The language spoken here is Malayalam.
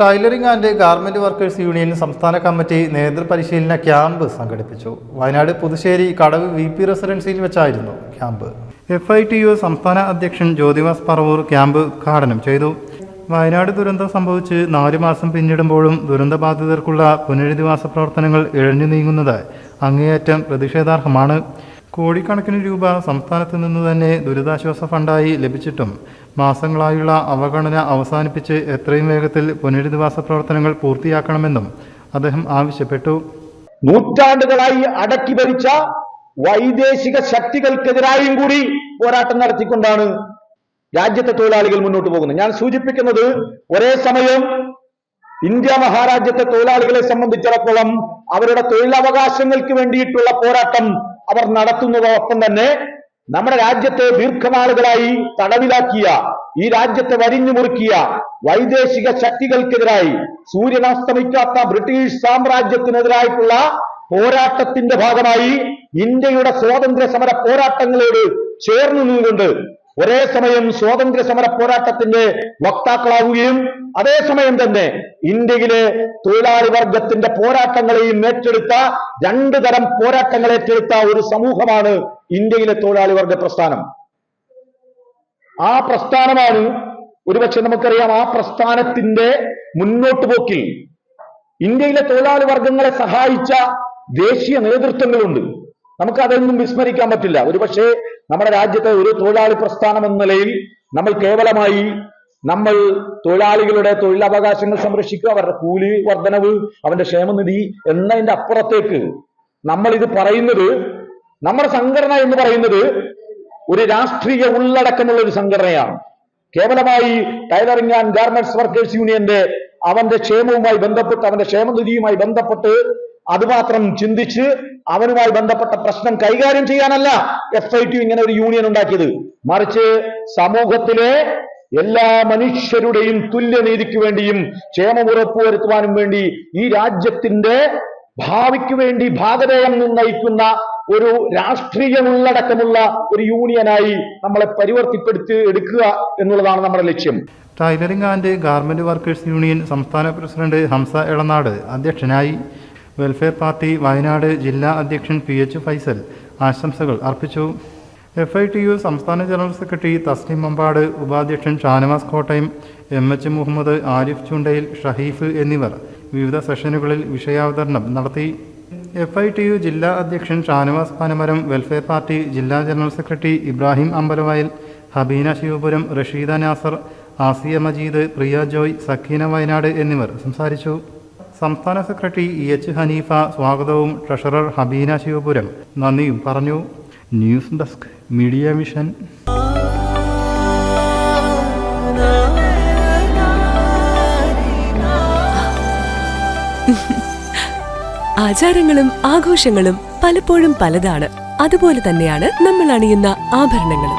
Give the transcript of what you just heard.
Tailoring and garment workers union സംസ്ഥാന കമ്മിറ്റി നേതൃപരിശീലന ക്യാമ്പ് സംഘടിപ്പിച്ചു. വയനാട് പുതുശ്ശേരി കടവ് വി പി റെസിഡൻസിയിൽ വെച്ചായിരുന്നു camp. F I T U സംസ്ഥാന അധ്യക്ഷൻ ജ്യോതിവാസ് പറവൂർ ക്യാമ്പ് ഉദ്ഘാടനം ചെയ്തു. വയനാട് ദുരന്തം സംഭവിച്ച് നാല് മാസം പിന്നിടുമ്പോഴും ദുരന്തബാധിതർക്കുള്ള പുനരധിവാസ പ്രവർത്തനങ്ങൾ ഇഴഞ്ഞു നീങ്ങുന്നത് അങ്ങേയറ്റം പ്രതിഷേധാർഹമാണ്. കോടിക്കണക്കിന് രൂപ സംസ്ഥാനത്ത് നിന്ന് തന്നെ ദുരിതാശ്വാസ ഫണ്ടായി ലഭിച്ചിട്ടും മാസങ്ങളായുള്ള അവഗണന അവസാനിപ്പിച്ച് എത്രയും വേഗത്തിൽ പുനരധിവാസ പ്രവർത്തനങ്ങൾ പൂർത്തിയാക്കണമെന്നും അദ്ദേഹം ആവശ്യപ്പെട്ടു. നൂറ്റാണ്ടുകളായി അടക്കി ഭരിച്ച വൈദേശിക ശക്തികൾക്കെതിരായും കൂടി പോരാട്ടം നടത്തിക്കൊണ്ടാണ് രാജ്യത്തെ തൊഴിലാളികൾ മുന്നോട്ട് പോകുന്നത്. ഞാൻ സൂചിപ്പിക്കുന്നത് ഒരേ സമയം ഇന്ത്യ മഹാരാജ്യത്തെ തൊഴിലാളികളെ സംബന്ധിച്ചിടത്തോളം അവരുടെ തൊഴിലവകാശങ്ങൾക്ക് വേണ്ടിയിട്ടുള്ള പോരാട്ടം അവർ നടത്തുന്നതോടൊപ്പം തന്നെ നമ്മുടെ രാജ്യത്തെ ദീർഘനാളുകളായി തടവിലാക്കിയ ഈ രാജ്യത്തെ വരിഞ്ഞു മുറുക്കിയ വൈദേശിക ശക്തികൾക്കെതിരായി സൂര്യനാസ്തമിക്കാത്ത ബ്രിട്ടീഷ് സാമ്രാജ്യത്തിനെതിരായിട്ടുള്ള പോരാട്ടത്തിന്റെ ഭാഗമായി ഇന്ത്യയുടെ സ്വാതന്ത്ര്യ സമര പോരാട്ടങ്ങളോട് ചേർന്ന് നിന്നുകൊണ്ട് ഒരേ സമയം സ്വാതന്ത്ര്യ സമര പോരാട്ടത്തിന്റെ വക്താക്കളാവുകയും അതേസമയം തന്നെ ഇന്ത്യയിലെ തൊഴിലാളി വർഗത്തിന്റെ പോരാട്ടങ്ങളെയും ഏറ്റെടുത്ത രണ്ടു തരം പോരാട്ടങ്ങൾ ഏറ്റെടുത്ത ഒരു സമൂഹമാണ് ഇന്ത്യയിലെ തൊഴിലാളി വർഗ പ്രസ്ഥാനം. ആ പ്രസ്ഥാനമാണ് ഒരുപക്ഷെ നമുക്കറിയാം ആ പ്രസ്ഥാനത്തിന്റെ മുന്നോട്ട് പോക്കിൽ ഇന്ത്യയിലെ തൊഴിലാളി വർഗങ്ങളെ സഹായിച്ച ദേശീയ നേതൃത്വങ്ങളുണ്ട്. നമുക്ക് അതൊന്നും വിസ്മരിക്കാൻ പറ്റില്ല. ഒരുപക്ഷെ നമ്മുടെ രാജ്യത്തെ ഒരു തൊഴിലാളി പ്രസ്ഥാനം എന്ന നിലയിൽ നമ്മൾ കേവലമായി നമ്മൾ തൊഴിലാളികളുടെ തൊഴിലവകാശങ്ങൾ സംരക്ഷിക്കുക അവരുടെ കൂലി വർധനവ് അവന്റെ ക്ഷേമനിധി എന്നതിന്റെ അപ്പുറത്തേക്ക് നമ്മൾ ഇത് പറയുന്നത് നമ്മുടെ സംഘടന എന്ന് പറയുന്നത് ഒരു രാഷ്ട്രീയ ഉള്ളടക്കമുള്ള ഒരു സംഘടനയാണ്. കേവലമായി ടൈലറിംഗ് ആൻഡ് ഗാർമെന്റ്സ് വർക്കേഴ്സ് യൂണിയന്റെ അവന്റെ ക്ഷേമവുമായി ബന്ധപ്പെട്ട് അവന്റെ ക്ഷേമനിധിയുമായി ബന്ധപ്പെട്ട് അതുമാത്രം ചിന്തിച്ച് അവനുമായി ബന്ധപ്പെട്ട പ്രശ്നം കൈകാര്യം ചെയ്യാനല്ല എഫ് ഐ ടി ഇങ്ങനെ ഒരു യൂണിയൻ ഉണ്ടാക്കിയത്. മറിച്ച് സമൂഹത്തിലെ എല്ലാ മനുഷ്യരുടെയും തുല്യനീതിക്ക് വേണ്ടിയും ക്ഷേമം ഉറപ്പുവരുത്തുവാനും വേണ്ടി ഈ രാജ്യത്തിന്റെ ഭാവിക്ക് വേണ്ടി ഭാഗതയം നിർണയിക്കുന്ന ഒരു രാഷ്ട്രീയ ഉള്ളടക്കമുള്ള ഒരു യൂണിയനായി നമ്മളെ പരിവർത്തിപ്പെടുത്തി എടുക്കുക എന്നുള്ളതാണ് നമ്മുടെ ലക്ഷ്യം. Tailoring and garment workers union സംസ്ഥാന പ്രസിഡന്റ് ഹംസ എളനാട് അധ്യക്ഷനായി വെൽഫെയർ പാർട്ടി വയനാട് ജില്ലാ അധ്യക്ഷൻ പി എച്ച് ഫൈസൽ ആശംസകൾ അർപ്പിച്ചു. എഫ് ഐ ടി യു സംസ്ഥാന ജനറൽ സെക്രട്ടറി തസ്ലിം മമ്പാട് ഉപാധ്യക്ഷൻ ഷാനവാസ് കോട്ടയം എം എച്ച് മുഹമ്മദ് ആരിഫ് ചുണ്ടയിൽ ഷഹീഫ് എന്നിവർ വിവിധ സെഷനുകളിൽ വിഷയാവതരണം നടത്തി. എഫ് ഐ ടി യു ജില്ലാ അധ്യക്ഷൻ ഷാനവാസ് പനമരം വെൽഫെയർ പാർട്ടി ജില്ലാ ജനറൽ സെക്രട്ടറി ഇബ്രാഹിം അമ്പലവയൽ ഹബീന ശിവപുരം റഷീദ നാസർ ആസിയ മജീദ് പ്രിയ ജോയ് സക്കീന വയനാട് എന്നിവർ സംസാരിച്ചു. സംസ്ഥാന സെക്രട്ടറി ഇ എച്ച് ഹനീഫ സ്വാഗതവും ട്രഷറർ ഹബീന ശിവപുരം. നന്ദിയും പറഞ്ഞു. News desk media mission. ആചാരങ്ങളും ആഘോഷങ്ങളും പലപ്പോഴും പലതാണ്. അതുപോലെ തന്നെയാണ് നമ്മൾ അണിയുന്ന ആഭരണങ്ങളും.